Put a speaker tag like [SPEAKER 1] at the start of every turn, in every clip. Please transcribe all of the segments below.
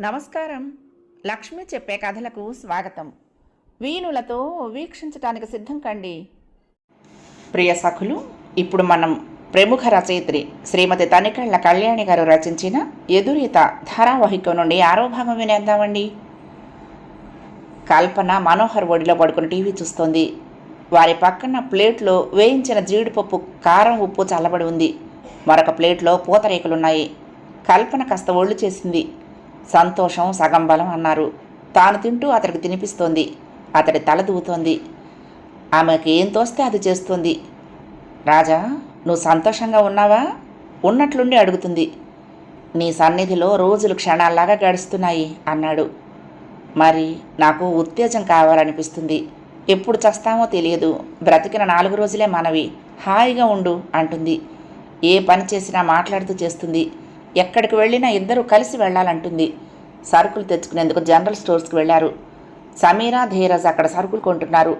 [SPEAKER 1] నమస్కారం. లక్ష్మి చెప్పే కథలకు స్వాగతం. వీణులతో వీక్షించటానికి సిద్ధం కండి. ప్రియ సఖులు ఇప్పుడు మనం ప్రముఖ రచయిత్రి శ్రీమతి తనికళ్ళ కళ్యాణి గారు రచించిన ఎదురీత ధారావాహికం నుండి ఆరో భాగం వినేద్దామండి. కల్పన మనోహర్ ఒడిలో పడుకుని టీవీ చూస్తోంది. వారి పక్కన ప్లేట్లో వేయించిన జీడిపప్పు కారం ఉప్పు చల్లబడి ఉంది. మరొక ప్లేట్లో పూతరేకులున్నాయి. కల్పన కాస్త ఒళ్ళు చేసింది. సంతోషం సగం బలం అన్నారు. తాను తింటూ అతడికి తినిపిస్తోంది. అతడి తల దూతోంది. ఆమెకి ఏం తోస్తే అది చేస్తుంది. రాజా నువ్వు సంతోషంగా ఉన్నావా? ఉన్నట్లుండి అడుగుతుంది. నీ సన్నిధిలో రోజులు క్షణాల్లాగా గడుస్తున్నాయి అన్నాడు. మరి నాకు ఉత్తేజం కావాలనిపిస్తుంది. ఎప్పుడు చస్తామో తెలియదు. బ్రతికిన నాలుగు రోజులే మనవి. హాయిగా ఉండు అంటుంది. ఏ పని చేసినా మాట్లాడుతూ చేస్తుంది. ఎక్కడికి వెళ్ళినా ఇద్దరూ కలిసి వెళ్ళాలంటుంది. సరుకులు తెచ్చుకునేందుకు జనరల్ స్టోర్స్కి వెళ్ళారు. సమీరా ధీరజ్ అక్కడ సరుకులు కొంటున్నారు.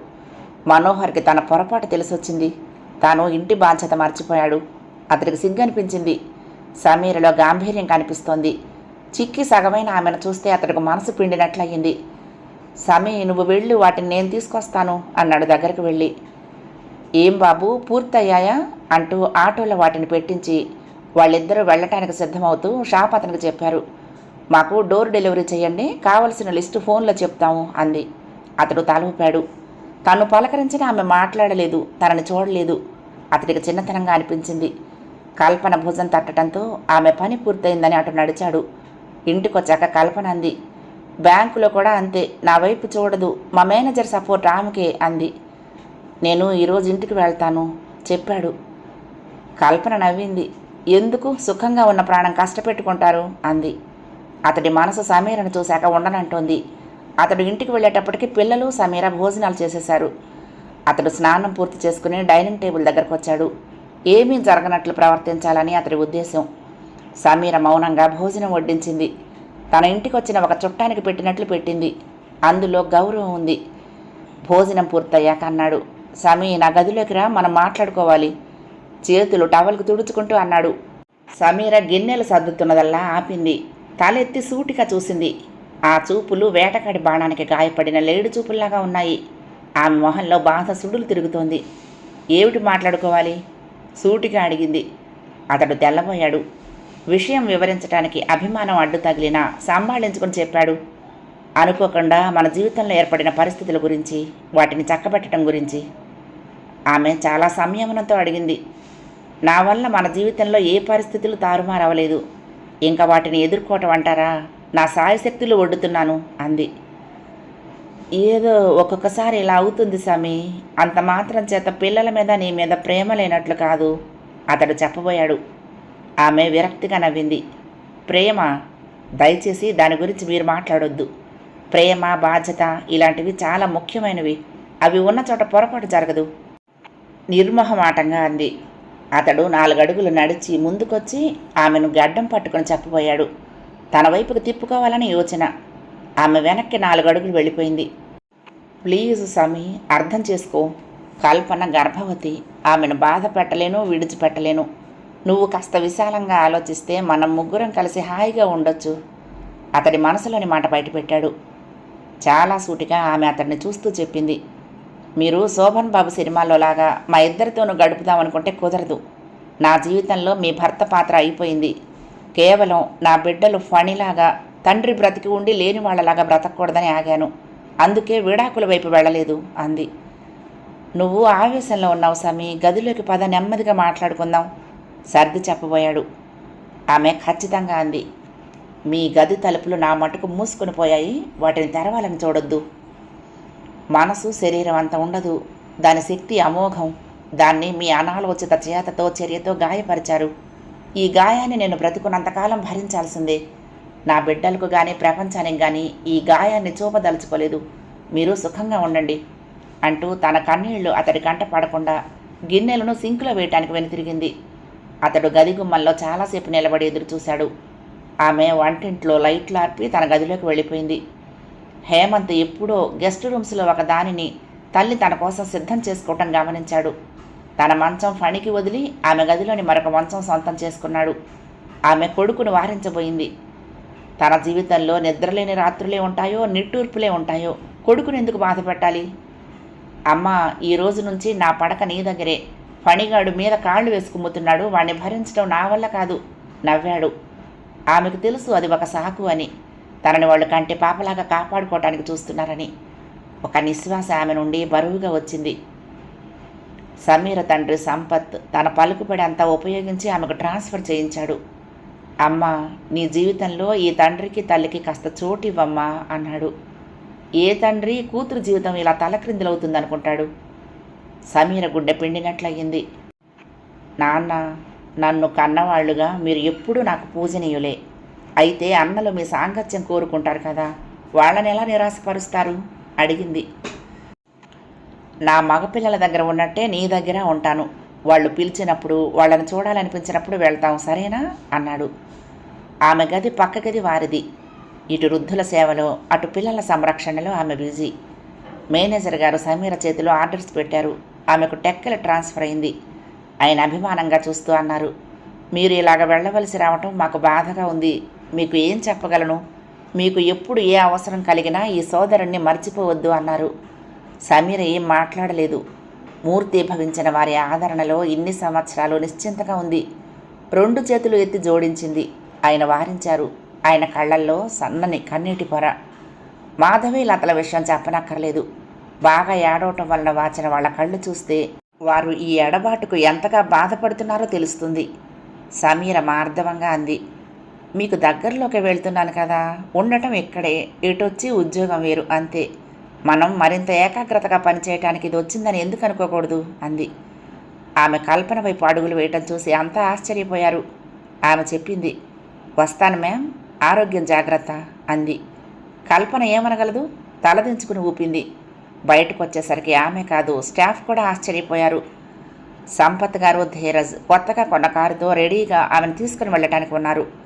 [SPEAKER 1] మనోహర్కి తన పొరపాటు తెలిసొచ్చింది. తాను ఇంటి బాధ్యత మర్చిపోయాడు. అతడికి సిగ్గనిపించింది. సమీరలో గాంభీర్యం కనిపిస్తోంది. చిక్కి సగమైన ఆమెను చూస్తే అతడికి మనసు పిండినట్లయింది. సమీ నువ్వు వెళ్ళు వాటిని నేను తీసుకొస్తాను అన్నాడు దగ్గరికి వెళ్ళి. ఏం బాబు పూర్తయ్యాయా? అంటూ ఆటోలో వాటిని పెట్టించి వాళ్ళిద్దరూ వెళ్ళటానికి సిద్ధమవుతూ షాప్ అతనికి చెప్పారు. మాకు డోర్ డెలివరీ చేయండి కావలసిన లిస్టు ఫోన్లో చెప్తాము అంది. అతడు తలూపాడు. తను పలకరించిన ఆమె మాట్లాడలేదు తనని చూడలేదు. అతడికి చిన్నతనంగా అనిపించింది. కల్పన భుజం తట్టడంతో ఆమె పని పూర్తయిందని అటు నడిచాడు. ఇంటికొచ్చాక కల్పన అంది బ్యాంకులో కూడా అంతే నా వైపు చూడదు మా మేనేజర్ సపోర్ట్ ఆమెకే అంది. నేను ఈరోజు ఇంటికి వెళ్తాను చెప్పాడు. కల్పన నవ్వింది. ఎందుకు సుఖంగా ఉన్న ప్రాణం కష్టపెట్టుకుంటారు? అంది. అతడి మనసు సమీరను చూశాక ఉండనంటోంది. అతడు ఇంటికి వెళ్ళేటప్పటికి పిల్లలు సమీర భోజనాలు చేసేశారు. అతడు స్నానం పూర్తి చేసుకుని డైనింగ్ టేబుల్ దగ్గరకు వచ్చాడు ఏమీ జరగనట్లు ప్రవర్తించాలని అతడి ఉద్దేశం. సమీర మౌనంగా భోజనం వడ్డించింది. తన ఇంటికి వచ్చిన ఒక చుట్టానికి పెట్టినట్లు పెట్టింది. అందులో గౌరవం ఉంది. భోజనం పూర్తయ్యాక అన్నాడు సమీ నా గదిలోకి రా మనం మాట్లాడుకోవాలి. చేతులు టవల్కు తుడుచుకుంటూ అన్నాడు. సమీర గిన్నెలు సర్దుతున్నదల్లా ఆపింది. తలెత్తి సూటిగా చూసింది. ఆ చూపులు వేటకాడి బాణానికి గాయపడిన లేడు చూపుల్లాగా ఉన్నాయి. ఆమె మొహంలో బాధ సుడులు తిరుగుతోంది. ఏమిటి మాట్లాడుకోవాలి? సూటిగా అడిగింది. అతడు తెల్లబోయాడు. విషయం వివరించడానికి అభిమానం అడ్డు తగిలినా సంభాళించుకుని చెప్పాడు. అనుకోకుండా మన జీవితంలో ఏర్పడిన పరిస్థితుల గురించి వాటిని చక్కబెట్టడం గురించి. ఆమె చాలా సంయమనంతో అడిగింది. నా వల్ల మన జీవితంలో ఏ పరిస్థితులు తారుమారవలేదు. ఇంకా వాటిని ఎదుర్కోవటం అంటారా నా సాయశక్తులు ఒడ్డుతున్నాను అంది. ఏదో ఒక్కొక్కసారి ఇలా అవుతుంది స్వామి అంత మాత్రం చేత పిల్లల మీద నీ మీద ప్రేమ లేనట్లు కాదు అతడు చెప్పబోయాడు. ఆమె విరక్తిగా నవ్వింది. ప్రేమ దయచేసి దాని గురించి మీరు మాట్లాడొద్దు. ప్రేమ బాధ్యత ఇలాంటివి చాలా ముఖ్యమైనవి. అవి ఉన్న చోట పొరపాటు జరగదు. నిర్మోహమాటంగా అంది. అతడు నాలుగడుగులు నడిచి ముందుకొచ్చి ఆమెను గడ్డం పట్టుకుని చెప్పబోయాడు తన వైపుకు తిప్పుకోవాలని యోచన. ఆమె వెనక్కి నాలుగడుగులు వెళ్ళిపోయింది. ప్లీజ్ స్వామి అర్థం చేసుకో. కల్పన గర్భవతి ఆమెను బాధ పెట్టలేను విడిచిపెట్టలేను. నువ్వు కాస్త విశాలంగా ఆలోచిస్తే మనం ముగ్గురం కలిసి హాయిగా ఉండొచ్చు. అతడి మనసులోని మాట బయటపెట్టాడు. చాలా సూటిగా ఆమె అతడిని చూస్తూ చెప్పింది. మీరు శోభన్ బాబు సినిమాలో లాగా మా ఇద్దరితోనూ గడుపుదామనుకుంటే కుదరదు. నా జీవితంలో మీ భర్త పాత్ర అయిపోయింది. కేవలం నా బిడ్డలు ఫణిలాగా తండ్రి బ్రతికి ఉండి లేని వాళ్ళలాగా బ్రతకూడదని ఆగాను. అందుకే విడాకుల వైపు వెళ్ళలేదు అంది. నువ్వు ఆవేశంలో ఉన్నావు సమీ గదిలోకి పద నెమ్మదిగా మాట్లాడుకుందాం సర్ది చెప్పబోయాడు. ఆమె ఖచ్చితంగా అంది. మీ గది తలుపులు నా మటుకు మూసుకుని పోయాయి వాటిని తెరవాలని చూడొద్దు. మనసు శరీరం అంత ఉండదు. దాని శక్తి అమోఘం. దాన్ని మీ అనాలోచిత చేతతో చర్యతో గాయపరిచారు. ఈ గాయాన్ని నేను బ్రతుకున్నంతకాలం భరించాల్సిందే. నా బిడ్డలకు కానీ ప్రపంచానికి కానీ ఈ గాయాన్ని చూపదలుచుకోలేదు. మీరు సుఖంగా ఉండండి అంటూ తన కన్నీళ్ళు అతడి కంట పడకుండా గిన్నెలను సింకులో వేయటానికి వెనుతిరిగింది. అతడు గది గుమ్మల్లో చాలాసేపు నిలబడి ఎదురు చూశాడు ఆమె వంటింట్లో లైట్లు ఆర్పి తన గదిలోకి వెళ్ళిపోయింది. హేమంత్ ఎప్పుడో గెస్ట్ రూమ్స్లో ఒక దానిని తల్లి తన కోసం సిద్ధం చేసుకోవటం గమనించాడు. తన మంచం ఫణికి వదిలి ఆమె గదిలోని మరొక మంచం సొంతం చేసుకున్నాడు. ఆమె కొడుకును వారించబోయింది. తన జీవితంలో నిద్రలేని రాత్రులే ఉంటాయో నిట్టూర్పులే ఉంటాయో కొడుకుని ఎందుకు బాధ పెట్టాలి? అమ్మ ఈ రోజు నుంచి నా పడక నీ దగ్గరే. పనిగాడు మీద కాళ్ళు వేసుకుమ్ముతున్నాడు. వాణ్ణి భరించడం నా వల్ల కాదు నవ్వాడు. ఆమెకు తెలుసు అది ఒక సాకు అని. తనని వాళ్ళు కంటి పాపలాగా కాపాడుకోవటానికి చూస్తున్నారని. ఒక నిశ్వాస ఆమె నుండి బరువుగా వచ్చింది. సమీర తండ్రి సంపత్ తన పలుకుబడి అంతా ఉపయోగించి ఆమెకు ట్రాన్స్ఫర్ చేయించాడు. అమ్మ నీ జీవితంలో ఈ తండ్రికి తల్లికి కాస్త చోటు ఇవ్వమ్మా అన్నాడు. ఏ తండ్రి కూతురు జీవితం ఇలా తలక్రిందులవుతుందనుకుంటాడు? సమీర గుడ్డె పిండినట్లయింది. నాన్న నన్ను కన్నవాళ్ళుగా మీరు ఎప్పుడూ నాకు పూజనీయులే. అయితే అన్నలు మీ సాంగత్యం కోరుకుంటారు కదా? వాళ్ళని ఎలా నిరాశపరుస్తారు? అడిగింది. నా మగపిల్లల దగ్గర ఉన్నట్టే నీ దగ్గర ఉంటాను. వాళ్ళు పిలిచినప్పుడు వాళ్ళని చూడాలనిపించినప్పుడు వెళ్తాం సరేనా? అన్నాడు. ఆమె గది పక్క గది వారిది. ఇటు వృద్ధుల సేవలో అటు పిల్లల సంరక్షణలో ఆమె బిజీ. మేనేజర్ గారు సమీర చేతిలో ఆర్డర్స్ పెట్టారు. ఆమెకు టెక్కల ట్రాన్స్ఫర్ అయింది. ఆయన అభిమానంగా చూస్తూ అన్నారు. మీరు ఇలాగ వెళ్ళవలసి రావటం మాకు బాధగా ఉంది. మీకు ఏం చెప్పగలను? మీకు ఎప్పుడు ఏ అవసరం కలిగినా ఈ సోదరుణ్ణి మర్చిపోవద్దు అన్నారు. సమీర ఏం మాట్లాడలేదు. మూర్తి భవించిన వారి ఆదరణలో ఇన్ని సంవత్సరాలు నిశ్చింతగా ఉంది. రెండు చేతులు ఎత్తి జోడించింది. ఆయన వారించారు. ఆయన కళ్ళల్లో సన్నని కన్నీటి పొర. మాధవి లతల విషయం చెప్పనక్కర్లేదు. బాగా ఏడవటం వలన వాచిన వాళ్ళ కళ్ళు చూస్తే వారు ఈ ఎడబాటుకు ఎంతగా బాధపడుతున్నారో తెలుస్తుంది. సమీర మార్ధవంగా అంది. మీకు దగ్గరలోకి వెళ్తున్నాను కదా. ఉండటం ఇక్కడే. ఇటొచ్చి ఉద్యోగం వేరు అంతే. మనం మరింత ఏకాగ్రతగా పనిచేయటానికి ఇది వచ్చిందని ఎందుకు అనుకోకూడదు? అంది. ఆమె కల్పన వైపు అడుగులు వేయటం చూసి అంతా ఆశ్చర్యపోయారు. ఆమె చెప్పింది వస్తాను మ్యామ్. ఆరోగ్యం జాగ్రత్త అంది. కల్పన ఏమనగలదు? తలదించుకుని ఊపింది. బయటకు వచ్చేసరికి ఆమె కాదు స్టాఫ్ కూడా ఆశ్చర్యపోయారు. సంపత్ గారు ధీరజ్ కొత్తగా కొన్న కారుతో రెడీగా ఆమెను తీసుకుని వెళ్ళటానికి ఉన్నారు.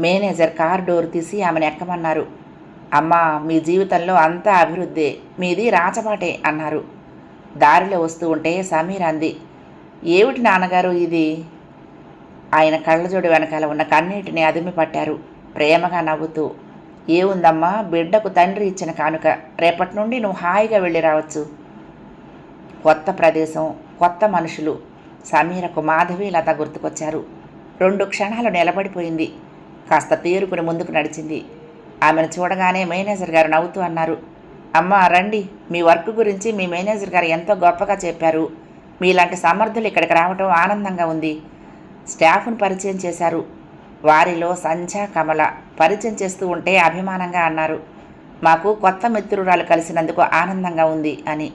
[SPEAKER 1] మేనేజర్ కార్ డోర్ తీసి ఆమెను ఎక్కమన్నారు. అమ్మా మీ జీవితంలో అంతా అభివృద్ధే మీది రాచపాటే అన్నారు. దారిలో వస్తూ ఉంటే సమీర్ అంది ఏమిటి నాన్నగారు ఇది? ఆయన కళ్ళజోడు వెనకాల ఉన్న కన్నీటిని అదిమి పట్టారు ప్రేమగా నవ్వుతూ. ఏముందమ్మా బిడ్డకు తండ్రి ఇచ్చిన కానుక రేపటి నుండి నువ్వు హాయిగా వెళ్ళి రావచ్చు. కొత్త ప్రదేశం కొత్త మనుషులు. సమీరకు మాధవి లత గుర్తుకొచ్చారు. రెండు క్షణాలు నిలబడిపోయింది. కాస్త తేరుకుని ముందుకు నడిచింది. ఆమెను చూడగానే మేనేజర్ గారు నవ్వుతూ అన్నారు అమ్మ రండి. మీ వర్క్ గురించి మీ మేనేజర్ గారు ఎంతో గొప్పగా చెప్పారు. మీలాంటి సమర్థులు ఇక్కడికి రావటం ఆనందంగా ఉంది. స్టాఫ్ను పరిచయం చేశారు. వారిలో సంధ్య కమల పరిచయం చేస్తూ ఉంటే అభిమానంగా అన్నారు మాకు కొత్త మిత్రురాలు కలిసినందుకు ఆనందంగా ఉంది అని.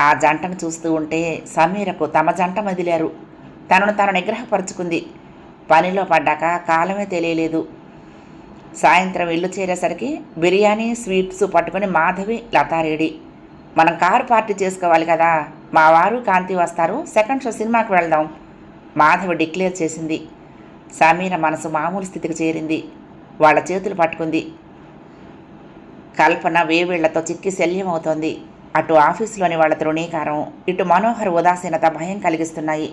[SPEAKER 1] ఆ జంటను చూస్తూ ఉంటే సమీరకు తమ జంట మదిలారు. తనను తాను నిగ్రహపరుచుకుంది. పనిలో పడ్డాక కాలమే తెలియలేదు. సాయంత్రం ఇల్లు చేరేసరికి బిర్యానీ స్వీట్స్ పట్టుకుని మాధవి లతారెడి మనం కారు పార్టీ చేసుకోవాలి కదా మా వారు కాంతి వస్తారు సెకండ్ షో సినిమాకి వెళ్దాం. మాధవి డిక్లేర్ చేసింది. సమీర మనసు మామూలు స్థితికి చేరింది. వాళ్ళ చేతులు పట్టుకుంది. కల్పన వేవేళ్ళతో చిక్కి శల్యమవుతోంది. అటు ఆఫీసులోని వాళ్ళ తృణీకారం ఇటు మనోహర్ ఉదాసీనత భయం కలిగిస్తున్నాయి.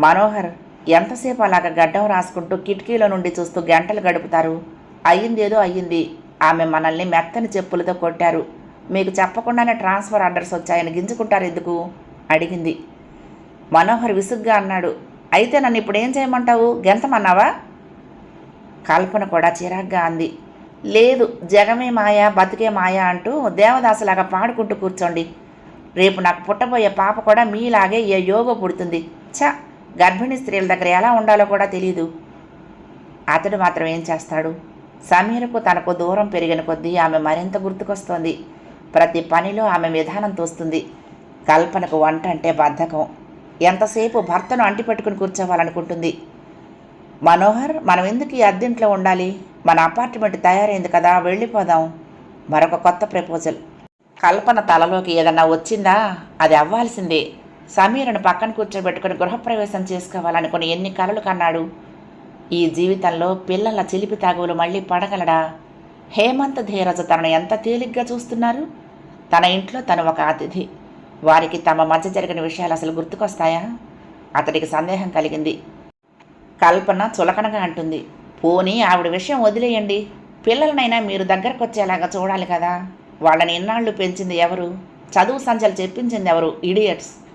[SPEAKER 1] మనోహర్ ఎంతసేపు అలాగ గడ్డం రాసుకుంటూ కిటికీలో నుండి చూస్తూ గంటలు గడుపుతారు? అయ్యిందేదో అయ్యింది. ఆమె మనల్ని మెత్తని చెప్పులతో కొట్టారు. మీకు చెప్పకుండానే ట్రాన్స్ఫర్ ఆర్డర్స్ వచ్చాయని గింజుకుంటారు ఎందుకు? అడిగింది. మనోహర్ విసుగ్గా అన్నాడు. అయితే నన్ను ఇప్పుడు ఏం చేయమంటావు? గెంతమన్నావా? కల్పన కూడా చిరాగ్గా అంది. లేదు జగమే మాయా బతికే మాయా అంటూ దేవదాసులాగా పాడుకుంటూ కూర్చోండి. రేపు నాకు పుట్టబోయే పాప కూడా మీలాగే ఏ యోగ పుడుతుంది. ఛ! గర్భిణీ స్త్రీల దగ్గర ఎలా ఉండాలో కూడా తెలియదు అతడు మాత్రం ఏం చేస్తాడు? సమీరకు తనకు దూరం పెరిగిన కొద్దీ ఆమె మరింత గుర్తుకొస్తోంది. ప్రతి పనిలో ఆమె విధానం తోస్తుంది. కల్పనకు వంట అంటే బద్ధకం. ఎంతసేపు భర్తను అంటిపెట్టుకుని కూర్చోవాలనుకుంటుంది. మనోహర్ మనం ఎందుకు ఈ అద్దెంట్లో ఉండాలి? మన అపార్ట్మెంట్ తయారైంది కదా వెళ్ళిపోదాం. మరొక కొత్త ప్రపోజల్. కల్పన తలలోకి ఏదన్నా వచ్చిందా? అది అవ్వాల్సిందే. సమీరను పక్కన కూర్చోబెట్టుకుని గృహప్రవేశం చేసుకోవాలనుకుని ఎన్ని కలలు కన్నాడు? ఈ జీవితంలో పిల్లల చిలిపి తాగువులు మళ్ళీ పడగలడా? హేమంత్ ధీరజ తనను ఎంత తేలిగ్గా చూస్తున్నారు? తన ఇంట్లో తను ఒక అతిథి. వారికి తమ మధ్య జరిగిన విషయాలు అసలు గుర్తుకొస్తాయా? అతడికి సందేహం కలిగింది. కల్పన చులకనగా అంటుంది. పోనీ ఆవిడ విషయం వదిలేయండి. పిల్లలనైనా మీరు దగ్గరకు వచ్చేలాగా చూడాలి కదా. వాళ్ళని ఇన్నాళ్ళు పెంచింది ఎవరు? చదువు సంచలు చెప్పించింది ఎవరు? ఇడియట్స్.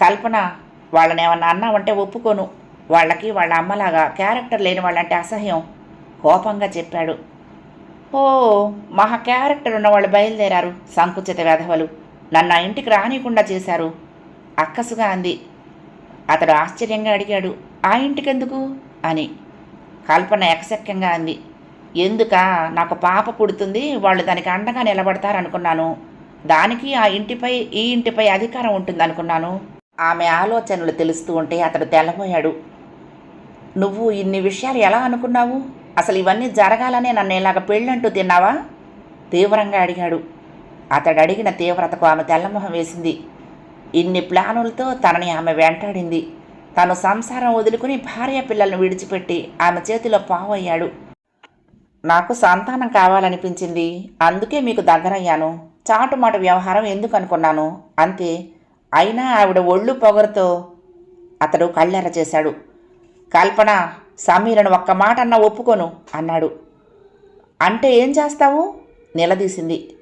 [SPEAKER 1] కల్పన వాళ్ళని ఏమన్నా అన్నావంటే ఒప్పుకోను. వాళ్ళకి వాళ్ళ అమ్మలాగా క్యారెక్టర్ లేని వాళ్ళంటే అసహ్యం. కోపంగా చెప్పాడు. ఓ మహా క్యారెక్టర్ ఉన్న వాళ్ళు బయలుదేరారు సంకుచిత వెధవలు. నన్ను ఆ ఇంటికి రానియకుండా చేశారు. అక్కసుగా అంది. అతడు ఆశ్చర్యంగా అడిగాడు ఆ ఇంటికెందుకు? అని. కల్పన ఎకసక్యంగా అంది. ఎందుక? నాకు పాప పుడుతుంది. వాళ్ళు దానికి అండగా నిలబడతారనుకున్నాను. దానికి ఆ ఇంటిపై ఈ ఇంటిపై అధికారం ఉంటుందనుకున్నాను. ఆమె ఆలోచనలు తెలుస్తూ ఉంటే అతడు తెల్లబోయాడు. నువ్వు ఇన్ని విషయాలు ఎలా అనుకున్నావు? అసలు ఇవన్నీ జరగాలనే నన్ను ఇలాగ పెళ్ళంటూ తిన్నావా? తీవ్రంగా అడిగాడు. అతడు అడిగిన తీవ్రతకు ఆమె తెల్లమొహం వేసింది. ఇన్ని ప్లానులతో తనని ఆమె వెంటాడింది. తను సంసారం వదులుకుని భార్య పిల్లల్ని విడిచిపెట్టి ఆమె చేతిలో పావయ్యాడు. నాకు సంతానం కావాలనిపించింది. అందుకే మీకు దగ్గరయ్యాను. చాటుమాటు వ్యవహారం ఎందుకు అనుకున్నాను? అంతే. అయినా ఆవిడ ఒళ్ళు పొగరుతో అతడు కళ్ళెర చేశాడు. కల్పన సమీరను ఒక్క మాట అన్నా ఒప్పుకోను అన్నాడు. అంటే ఏం చేస్తావు? నిలదీసింది.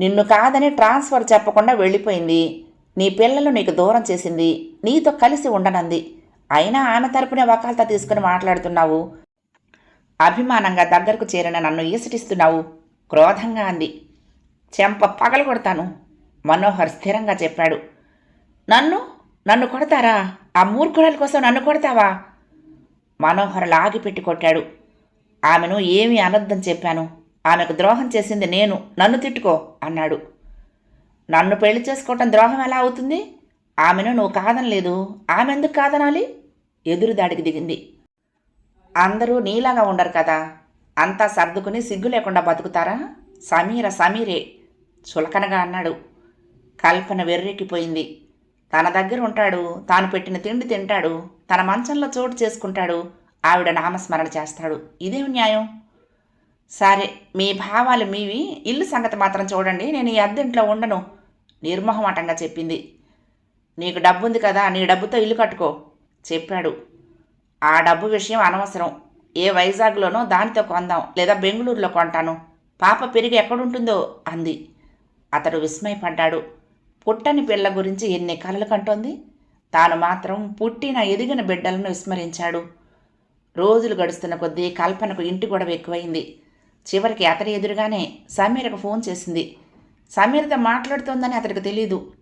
[SPEAKER 1] నిన్ను కాదని ట్రాన్స్ఫర్ చెప్పకుండా వెళ్ళిపోయింది. నీ పిల్లలు నీకు దూరం చేసింది. నీతో కలిసి ఉండనంది. అయినా ఆమె తరపునే వకాల్తా తీసుకుని మాట్లాడుతున్నావు. అభిమానంగా దగ్గరకు చేరిన నన్ను ఈసటిస్తున్నావు. క్రోధంగా అంది. చెంప పగలు కొడతాను మనోహర్ స్థిరంగా చెప్పాడు. నన్ను? నన్ను కొడతారా? ఆ మూర్ఖురాల కోసం నన్ను కొడతావా? మనోహర్ లాగిపెట్టి కొట్టాడు. ఆమెను ఏమీ అనర్థం చెప్పాను. ఆమెకు ద్రోహం చేసింది నేను. నన్ను తిట్టుకో అన్నాడు. నన్ను పెళ్ళి చేసుకోవటం ద్రోహం ఎలా అవుతుంది? ఆమెను నువ్వు కాదనలేదు. ఆమె ఎందుకు కాదనాలి? ఎదురుదాడికి దిగింది. అందరూ నీలాగా ఉండరు కదా. అంతా సర్దుకుని సిగ్గు లేకుండా బతుకుతారా? సమీర సమీరే చులకనగా అన్నాడు. కల్పన వెర్రెక్కిపోయింది. తన దగ్గర ఉంటాడు తాను పెట్టిన తిండి తింటాడు తన మంచంలో చోటు చేసుకుంటాడు ఆవిడ నామస్మరణ చేస్తాడు. ఇదేం న్యాయం? సరే మీ భావాలు మీవి. ఇల్లు సంగతి మాత్రం చూడండి నేను ఈ అద్దెంట్లో ఉండను నిర్మోహమాటంగా చెప్పింది. నీకు డబ్బు ఉంది కదా నీ డబ్బుతో ఇల్లు కట్టుకో చెప్పాడు. ఆ డబ్బు విషయం అనవసరం. ఏ వైజాగ్లోనో దానితో కొందాం లేదా బెంగళూరులో కొంటాను. పాప పెరిగి ఎక్కడుంటుందో అంది. అతడు విస్మయపడ్డాడు. పుట్టని పిల్ల గురించి ఎన్ని కలలు కంటోంది? తాను మాత్రం పుట్టిన ఎదిగిన బిడ్డలను విస్మరించాడు. రోజులు గడుస్తున్న కొద్దీ కల్పనకు ఇంటి గొడవ ఎక్కువైంది. చివరికి అతని ఎదురుగానే సమీరకు ఫోన్ చేసింది. సమీరతో మాట్లాడుతోందని అతడికి తెలియదు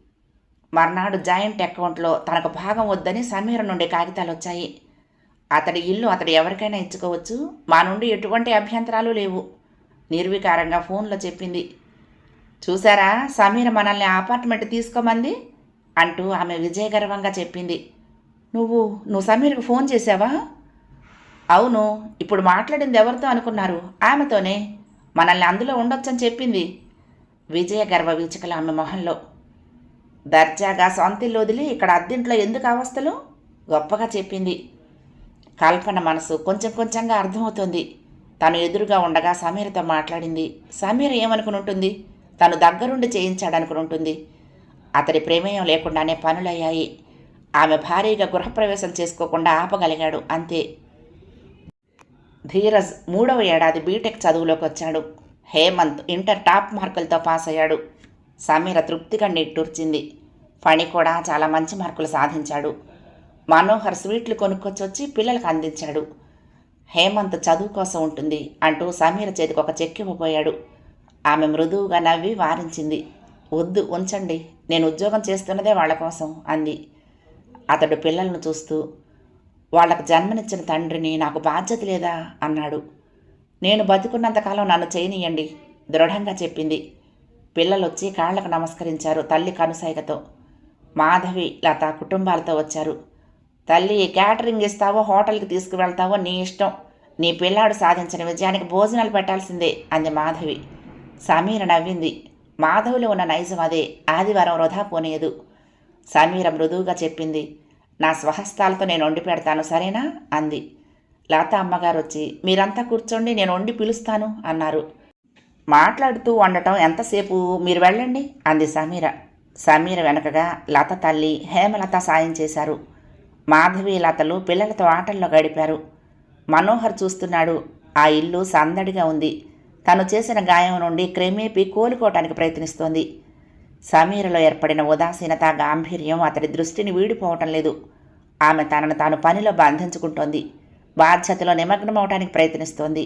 [SPEAKER 1] మర్నాడు జాయింట్ అకౌంట్లో తనకు భాగం వద్దని సమీర నుండి కాగితాలు వచ్చాయి. అతడి ఇల్లు అతడు ఎవరికైనా ఇచ్చుకోవచ్చు. మా నుండి ఎటువంటి అభ్యంతరాలు లేవు. నిర్వికారంగా ఫోన్లో చెప్పింది. చూసారా సమీర మనల్ని అపార్ట్మెంట్ తీసుకోమంది? అంటూ ఆమె విజయగర్వంగా చెప్పింది. నువ్వు నువ్వు సమీర్కి ఫోన్ చేసావా అవును ఇప్పుడు మాట్లాడింది ఎవరితో అనుకున్నారు? ఆమెతోనే. మనల్ని అందులో ఉండొచ్చని చెప్పింది. విజయ గర్వ వీచికలు ఆమె మొహంలో. దర్జాగా సొంతిల్లు వదిలి ఇక్కడ అద్దెంట్లో ఎందుకు అవస్థలు? గొప్పగా చెప్పింది. కల్పన మనసు కొంచెం కొంచెంగా అర్థమవుతుంది. తను ఎదురుగా ఉండగా సమీరతో మాట్లాడింది. సమీర ఏమనుకుని ఉంటుంది? తను దగ్గరుండి చేయించాడనుకుంటుంది అతడి ప్రమేయం లేకుండానే పనులయ్యాయి. ఆమె భారీగా గృహప్రవేశం చేసుకోకుండా ఆపగలిగాడు అంతే. ధీరజ్ మూడవ ఏడాది బీటెక్ చదువులోకి వచ్చాడు హేమంత్ ఇంటర్ టాప్ మార్కులతో పాస్ అయ్యాడు సమీర తృప్తిగా నిట్టూర్చింది. ఫణి కూడా చాలా మంచి మార్కులు సాధించాడు. మనోహర్ స్వీట్లు కొనుక్కొచ్చొచ్చి పిల్లలకు అందించాడు. హేమంత్ చదువు కోసం ఉంటుంది అంటూ సమీర చేతికి ఒక చెక్ ఇవ్వబోయాడు ఆమె మృదువుగా నవ్వి వారించింది. వద్దు ఉంచండి. నేను ఉద్యోగం చేస్తున్నదే వాళ్ళ కోసం అంది. అతడు పిల్లలను చూస్తూ వాళ్ళకు జన్మనిచ్చిన తండ్రిని నాకు బాధ్యత లేదా? అన్నాడు. నేను బతుకున్నంతకాలం నన్ను చేయనీయండి దృఢంగా చెప్పింది. పిల్లలు వచ్చి కాళ్ళకు నమస్కరించారు తల్లి కనుసైగతో. మాధవి లత కుటుంబాలతో వచ్చారు. తల్లి క్యాటరింగ్ ఇస్తావో హోటల్కి తీసుకువెళ్తావో నీ ఇష్టం. నీ పిల్లాడు సాధించిన విజయానికి భోజనాలు పెట్టాల్సిందే అంది మాధవి. సమీర నవ్వింది. మాధవిలో ఉన్న నైజం అదే. ఆదివారం వృధా పోనీయదు. సమీర మృదువుగా చెప్పింది. నా స్వహస్తాలతో నేను వండి పెడతాను సరేనా? అంది. లత అమ్మగారు వచ్చి మీరంతా కూర్చోండి నేను వండి పిలుస్తాను అన్నారు. మాట్లాడుతూ వండటం ఎంతసేపు? మీరు వెళ్ళండి అంది సమీర. సమీర వెనకగా లత తల్లి హేమలత సాయం చేశారు. మాధవి లతలు పిల్లలతో ఆటల్లో గడిపారు. మనోహర్ చూస్తున్నాడు. ఆ ఇల్లు సందడిగా ఉంది. తను చేసిన గాయం నుండి క్రమేపీ కోలుకోవటానికి ప్రయత్నిస్తోంది. సమీరలో ఏర్పడిన ఉదాసీనత గాంభీర్యం అతడి దృష్టిని వీడిపోవటం లేదు. ఆమె తనను తాను పనిలో బంధించుకుంటోంది. బాధ్యతలో నిమగ్నమవటానికి ప్రయత్నిస్తోంది.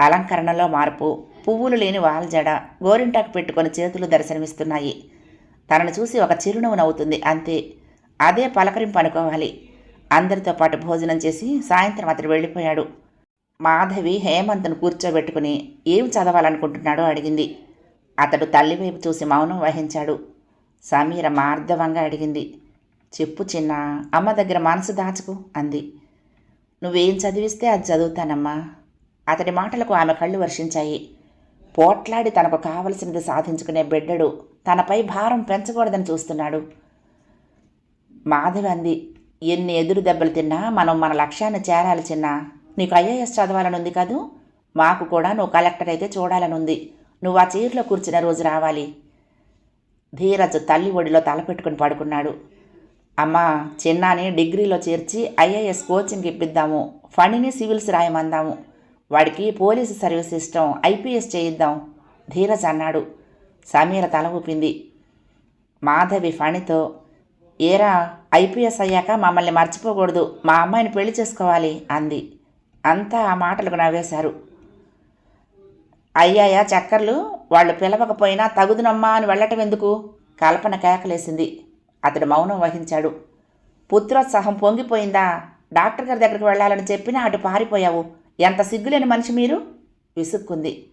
[SPEAKER 1] అలంకరణలో మార్పు పువ్వులు లేని వాల్జడ గోరింటాకు పెట్టుకొని చేతులు దర్శనమిస్తున్నాయి. తనను చూసి ఒక చిరునవ్వు నవ్వుతుంది. అంతే అదే పలకరింపు అనుకోవాలి. అందరితో పాటు భోజనం చేసి సాయంత్రం అతడు వెళ్ళిపోయాడు. మాధవి హేమంత్ను కూర్చోబెట్టుకుని ఏం చదవాలనుకుంటున్నాడో అడిగింది. అతడు తల్లివైపు చూసి మౌనం వహించాడు. సమీర మార్ధవంగా అడిగింది. చెప్పు చిన్న అమ్మ దగ్గర మనసు దాచుకు అంది. నువ్వేం చదివిస్తే అది చదువుతానమ్మా. అతడి మాటలకు ఆమె కళ్ళు వర్షించాయి. పోట్లాడి తనకు కావలసినది సాధించుకునే బిడ్డడు తనపై భారం పెంచకూడదని చూస్తున్నాడు. మాధవి అంది ఎన్ని ఎదురు దెబ్బలు తిన్నా మనం మన లక్ష్యాన్ని చేరాలి చిన్నా. నీకు ఐఏఎస్ చదవాలని ఉంది కదూ? మాకు కూడా నువ్వు కలెక్టర్ అయితే చూడాలని నువ్వు ఆ చీరలో కూర్చున్న రోజు రావాలి. ధీరజ్ తల్లి ఒడిలో తలపెట్టుకుని పడుకున్నాడు. అమ్మా చిన్నాని డిగ్రీలో చేర్చి ఐఏఎస్ కోచింగ్ ఇప్పిద్దాము. ఫణిని సివిల్స్ రాయమందాము. వాడికి పోలీసు సర్వీస్ ఇష్టం ఐపీఎస్ చేయిద్దాం. ధీరజ్ అన్నాడు. సమీర తల ఊపింది. మాధవి ఫణితో ఏరా ఐపీఎస్ అయ్యాక మమ్మల్ని మర్చిపోకూడదు. మా అమ్మాయిని పెళ్ళి చేసుకోవాలి అంది. అంతా ఆ మాటలకు నవ్వేశారు. అయ్యాయా చక్కర్లు? వాళ్ళు పిలవకపోయినా తగుదునమ్మా అని వెళ్ళటం ఎందుకు? కల్పన కేకలేసింది. అతడు మౌనం వహించాడు. పుత్రోత్సాహం పొంగిపోయిందా? డాక్టర్ గారి దగ్గరికి వెళ్ళాలని చెప్పినా అటు పారిపోయావు. ఎంత సిగ్గులేని మనిషి మీరు? విసుక్కుంది.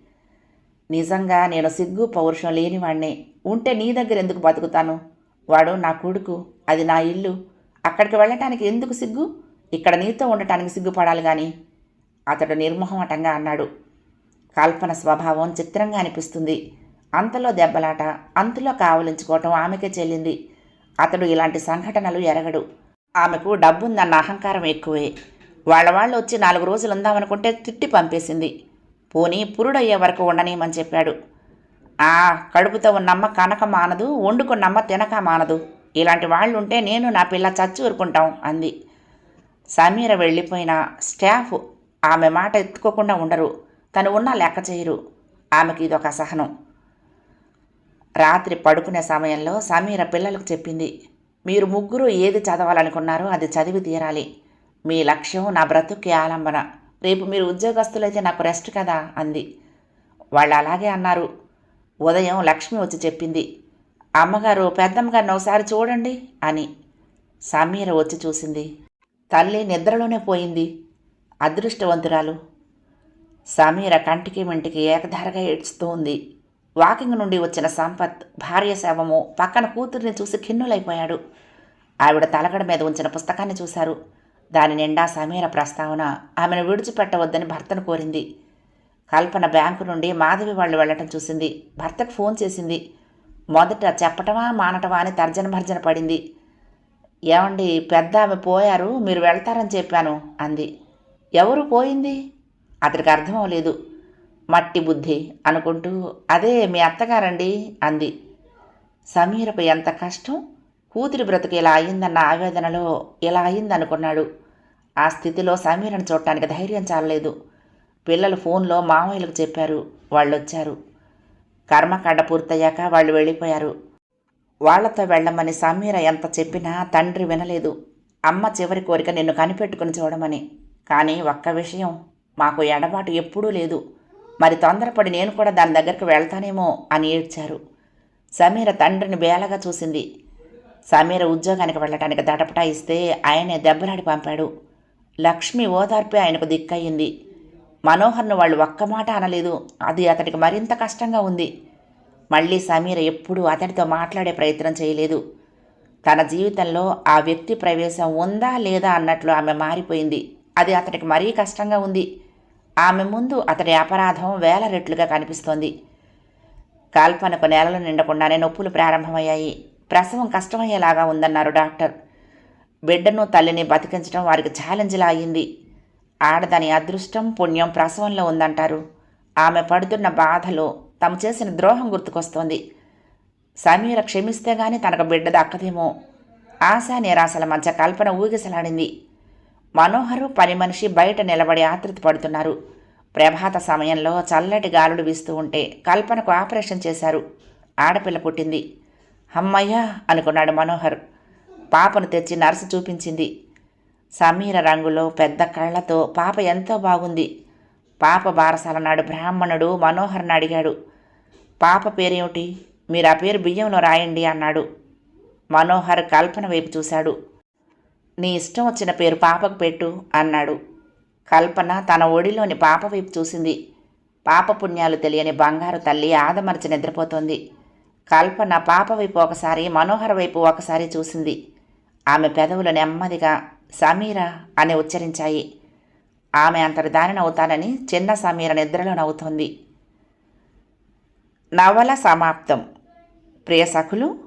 [SPEAKER 1] నిజంగా నేను సిగ్గు పౌరుషం లేనివాణ్ణే. ఉంటే నీ దగ్గర ఎందుకు బతుకుతాను? వాడు నా కొడుకు అది నా ఇల్లు. అక్కడికి వెళ్ళటానికి ఎందుకు సిగ్గు? ఇక్కడ నీతో ఉండటానికి సిగ్గుపడాలి కానీ అతడు నిర్మోహమటంగా అన్నాడు. కల్పన స్వభావం చిత్రంగా అనిపిస్తుంది. అంతలో దెబ్బలాట అంతలో కావలించుకోవటం ఆమెకే చెల్లింది. అతడు ఇలాంటి సంఘటనలు ఎరగడు. ఆమెకు డబ్బుందన్న అహంకారం ఎక్కువే. వాళ్ళ వాళ్ళు వచ్చి నాలుగు రోజులు ఉందామనుకుంటే తిట్టి పంపేసింది. పోనీ పురుడయ్యే వరకు ఉండనీయమని చెప్పాడు. ఆ కడుపుతో ఉన్నమ్మ కనక మానదు వండుకున్నమ్మ తినక మానదు. ఇలాంటి వాళ్ళుంటే నేను నా పిల్ల చచ్చి ఊరుకుంటాం అంది. సమీర వెళ్ళిపోయిన స్టాఫ్ ఆమె మాట ఎత్తుకోకుండా ఉండరు. తను ఉన్నా లెక్క చేయరు. ఆమెకి ఇదొక అసహనం. రాత్రి పడుకునే సమయంలో సమీర పిల్లలకు చెప్పింది మీరు ముగ్గురు ఏది చదవాలనుకున్నారో అది చదివి తీరాలి. మీ లక్ష్యం నా బ్రతుక్కి ఆలంబన. రేపు మీరు ఉద్యోగస్తులైతే నాకు రెస్ట్ కదా అంది. వాళ్ళు అలాగే అన్నారు. ఉదయం లక్ష్మి వచ్చి చెప్పింది అమ్మగారు పెద్దమ్మగారిని ఒకసారి చూడండి అని. సమీర వచ్చి చూసింది. తల్లి నిద్రలోనే పోయింది. అదృష్టవంతురాలు. సమీర కంటికి మింటికి ఏకధారగా ఏడ్చుతూ ఉంది వాకింగ్ నుండి వచ్చిన సంపత్ భార్య శవము పక్కన కూతుర్ని చూసి ఖిన్నులైపోయాడు. ఆవిడ తలగడ మీద ఉంచిన పుస్తకాన్ని చూశారు. దాని నిండా సమీర ప్రస్తావన ఆమెను విడిచిపెట్టవద్దని భర్తను కోరింది. కల్పన బ్యాంకు నుండి మాధవి వాళ్ళు వెళ్ళటం చూసింది. భర్తకు ఫోన్ చేసింది. మొదట చెప్పటమా మానటమా అని తర్జన భర్జన పడింది. ఏమండి పెద్ద ఆమె పోయారు మీరు వెళ్తారని చెప్పాను అంది. ఎవరు పోయింది? అతడికి అర్థం అవ్వలేదు మట్టి బుద్ధి అనుకుంటూ అదే మీ అత్తగారండి అంది. సమీరకు ఎంత కష్టం? కూతురి బ్రతుకు ఇలా అయిందన్న ఆవేదనలో ఇలా అయిందనుకున్నాడు. ఆ స్థితిలో సమీరను చూడటానికి ధైర్యం చాలలేదు. పిల్లలు ఫోన్లో మామయ్యలకు చెప్పారు. వాళ్ళు వచ్చారు కర్మకాండ పూర్తయ్యాక వాళ్ళు వెళ్ళిపోయారు. వాళ్ళతో వెళ్ళమని సమీర ఎంత చెప్పినా తండ్రి వినలేదు. అమ్మ చివరి కోరిక నిన్ను కనిపెట్టుకుని చూడమని. కానీ ఒక్క విషయం మాకు ఎడబాటు ఎప్పుడూ లేదు. మరి తొందరపడి నేను కూడా దాని దగ్గరికి వెళ్తానేమో అని ఏడ్చారు. సమీర తండ్రిని బేలగా చూసింది. సమీర ఉద్యోగానికి వెళ్ళటానికి దటపటా ఇస్తే ఆయనే దెబ్బలాడి పంపాడు. లక్ష్మి ఓదార్పే ఆయనకు దిక్కయింది మనోహర్ను వాళ్ళు ఒక్క మాట అనలేదు. అది అతడికి మరింత కష్టంగా ఉంది. మళ్ళీ సమీర ఎప్పుడూ అతడితో మాట్లాడే ప్రయత్నం చేయలేదు. తన జీవితంలో ఆ వ్యక్తి ప్రవేశం ఉందా లేదా అన్నట్లు ఆమె మారిపోయింది. అది అతడికి మరీ కష్టంగా ఉంది. ఆమె ముందు అతడి అపరాధం వేల రెట్లుగా కనిపిస్తోంది. కాల్పనకు నెలలు నిండకుండానే నొప్పులు ప్రారంభమయ్యాయి. ప్రసవం కష్టమయ్యేలాగా ఉందన్నారు డాక్టర్. బిడ్డను తల్లిని బతికించడం వారికి ఛాలెంజ్లా అయింది ఆడదాని అదృష్టం పుణ్యం ప్రసవంలో ఉందంటారు. ఆమె పడుతున్న బాధలో తము చేసిన ద్రోహం గుర్తుకొస్తోంది. సమీర క్షమిస్తే గాని తనకు బిడ్డ దక్కదేమో ఆశా నిరాశల మధ్య కల్పన ఊగిసలాడింది. మనోహరు పని మనిషి బయట నిలబడి ఆతృత పడుతున్నారు. ప్రభాత సమయంలో చల్లటి గాలులు వీస్తూ ఉంటే కల్పనకు ఆపరేషన్ చేశారు. ఆడపిల్ల పుట్టింది. అమ్మయ్యా అనుకున్నాడు మనోహర్. పాపను తెచ్చి నర్సు చూపించింది. సమీర రంగులో పెద్ద కళ్ళతో పాప ఎంతో బాగుంది. పాప బారసాల నాడు బ్రాహ్మణుడు మనోహర్ని అడిగాడు. పాప పేరేమిటి? మీరు ఆ పేరు బియ్యంలో రాయండి అన్నాడు. మనోహర్ కల్పన వైపు చూశాడు. నీ ఇష్టం వచ్చిన పేరు పాపకు పెట్టు అన్నాడు. కల్పన తన ఒడిలోని పాప వైపు చూసింది. పాప పుణ్యాలు తెలియని బంగారు తల్లి ఆదమరచి నిద్రపోతోంది. కల్పన పాప వైపు ఒకసారి మనోహర్ వైపు ఒకసారి చూసింది. ఆమె పెదవులు నెమ్మదిగా సమీర అని ఉచ్చరించాయి. ఆమె అంతటి దానిని అవుతానని చిన్న సమీర నిద్రలో నవ్వుతోంది. నవల సమాప్తం. ప్రియ సఖులు